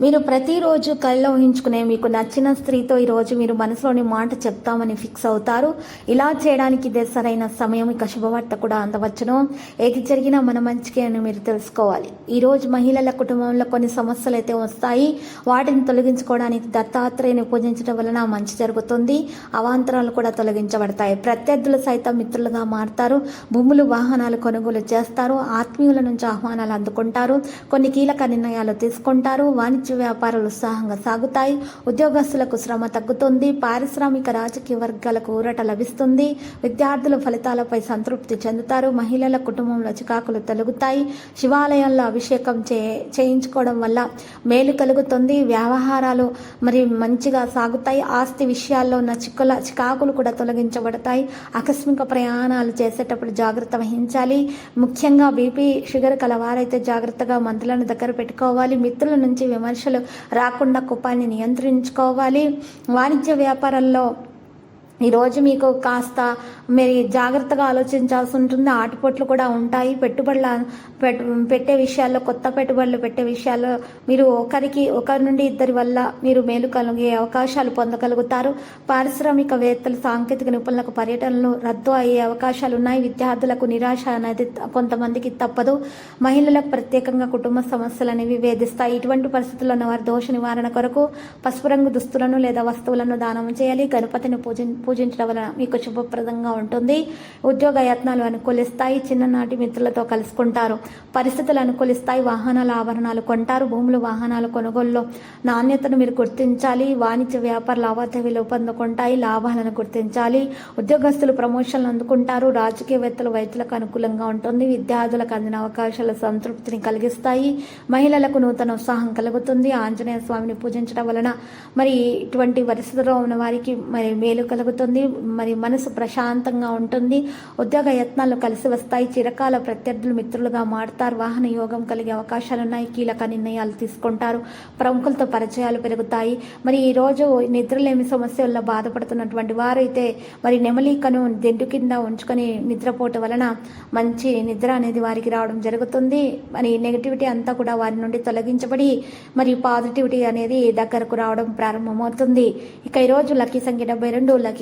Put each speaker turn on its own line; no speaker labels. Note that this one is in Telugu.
మీరు ప్రతిరోజు కళ్ళలో ఊహించుకునే మీకు నచ్చిన స్త్రీతో ఈరోజు మీరు మనసులోని మాట చెప్తామని ఫిక్స్ అవుతారు. ఇలా చేయడానికి ఇదే సరైన సమయం. ఇక శుభవార్త కూడా అందవచ్చును. ఏది జరిగినా మన మంచికే అని మీరు తెలుసుకోవాలి. ఈరోజు మహిళల కుటుంబంలో కొన్ని సమస్యలు అయితే వస్తాయి. వాటిని తొలగించుకోవడానికి దత్తాత్రేయని పూజించడం వలన మంచి జరుగుతుంది. అవాంతరాలు కూడా తొలగించబడతాయి. ప్రత్యర్థులు సైతం మిత్రులుగా మారుతారు. భూములు వాహనాలు కొనుగోలు చేస్తారు. ఆత్మీయుల నుంచి ఆహ్వానాలు అందుకుంటారు. కొన్ని కీలక నిర్ణయాలు తీసుకుంటారు. వాణిజ్య వ్యాపారాలు ఉత్సాహంగా సాగుతాయి. ఉద్యోగస్తులకు శ్రమ తగ్గుతుంది. పారిశ్రామిక రాజకీయ వర్గాలకు ఊరట లభిస్తుంది. విద్యార్థుల ఫలితాలపై సంతృప్తి చెందుతారు. మహిళల కుటుంబంలో చికాకులు తొలగుతాయి. శివాలయంలో అభిషేకం చే చేయించుకోవడం వల్ల మేలు కలుగుతుంది. వ్యవహారాలు మరి మంచిగా సాగుతాయి. ఆస్తి విషయాల్లో ఉన్న చిక్కుల చికాకులు కూడా తొలగించబడతాయి. ఆకస్మిక ప్రయాణాలు చేసేటప్పుడు జాగ్రత్త వహించాలి. ముఖ్యంగా బీపీ షుగర్ కలవారైతే జాగ్రత్తగా మందులను దగ్గర పెట్టుకోవాలి. మిత్రుల నుంచి విమర్శలు రాకుండా కుపాన్ని నియంత్రించుకోవాలి. వాణిజ్య వ్యాపారాల్లో ఈరోజు మీకు కాస్త మీరు జాగ్రత్తగా ఆలోచించాల్సి ఉంటుంది. ఆటుపోట్లు కూడా ఉంటాయి. పెట్టుబడుల పెట్- పెట్టే విషయాల్లో కొత్త పెట్టుబడులు పెట్టే విషయాల్లో మీరు ఒకరికి ఒకరి నుండి ఇద్దరి వల్ల మీరు మేలు కలిగే అవకాశాలు పొందగలుగుతారు. పారిశ్రామికవేత్తలు సాంకేతిక నిపుణులకు పర్యటనలు రద్దు అయ్యే అవకాశాలు ఉన్నాయి. విద్యార్థులకు నిరాశ అనేది కొంతమందికి తప్పదు. మహిళలకు ప్రత్యేకంగా కుటుంబ సమస్యలు అనేవి వేధిస్తాయి. ఇటువంటి పరిస్థితుల్లో ఉన్న వారి దోష నివారణ కొరకు పసుపు రంగు దుస్తులను లేదా వస్తువులను దానం చేయాలి. గణపతిని పూజ పూజించడం వలన మీకు శుభప్రదంగా ఉంటుంది. ఉద్యోగ యత్నాలు అనుకూలిస్తాయి. చిన్ననాటి మిత్రులతో కలుసుకుంటారు. పరిస్థితులు అనుకూలిస్తాయి. వాహనాల ఆభరణాలు కొంటారు. భూములు వాహనాల కొనుగోలులో నాణ్యతను మీరు గుర్తించాలి. వాణిజ్య వ్యాపార లావాదేవీలు పొందుకుంటాయి లాభాలను గుర్తించాలి. ఉద్యోగస్తులు ప్రమోషన్లు అందుకుంటారు. రాజకీయవేత్తలు వైద్యులకు అనుకూలంగా ఉంటుంది. విద్యార్థులకు అందిన అవకాశాల సంతృప్తిని కలిగిస్తాయి. మహిళలకు నూతన ఉత్సాహం కలుగుతుంది. ఆంజనేయ స్వామిని పూజించడం వలన మరి ఇటువంటి పరిస్థితుల్లో ఉన్న వారికి మరి మేలు కలుగుతుంది. మరి మనసు ప్రశాంతంగా ఉంటుంది. ఉద్యోగ యత్నాలు కలిసి వస్తాయి. చిరకాల ప్రత్యర్థులు మిత్రులుగా మారుతారు. వాహన యోగం కలిగే అవకాశాలు ఉన్నాయి కీలక నిర్ణయాలు తీసుకుంటారు. ప్రముఖులతో పరిచయాలు పెరుగుతాయి. మరి ఈ రోజు నిద్రలేమి సమస్య వల్ల బాధపడుతున్నటువంటి వారైతే మరి నెమలికను దిండు కింద ఉంచుకొని నిద్రపోవటం వలన మంచి నిద్ర అనేది వారికి రావడం జరుగుతుంది. మరి నెగిటివిటీ అంతా కూడా వారి నుండి తొలగించబడి మరి పాజిటివిటీ అనేది దగ్గరకు రావడం ప్రారంభమవుతుంది. ఇక ఈరోజు లక్కీ సంఖ్య డెబ్బై రెండు లక్కీ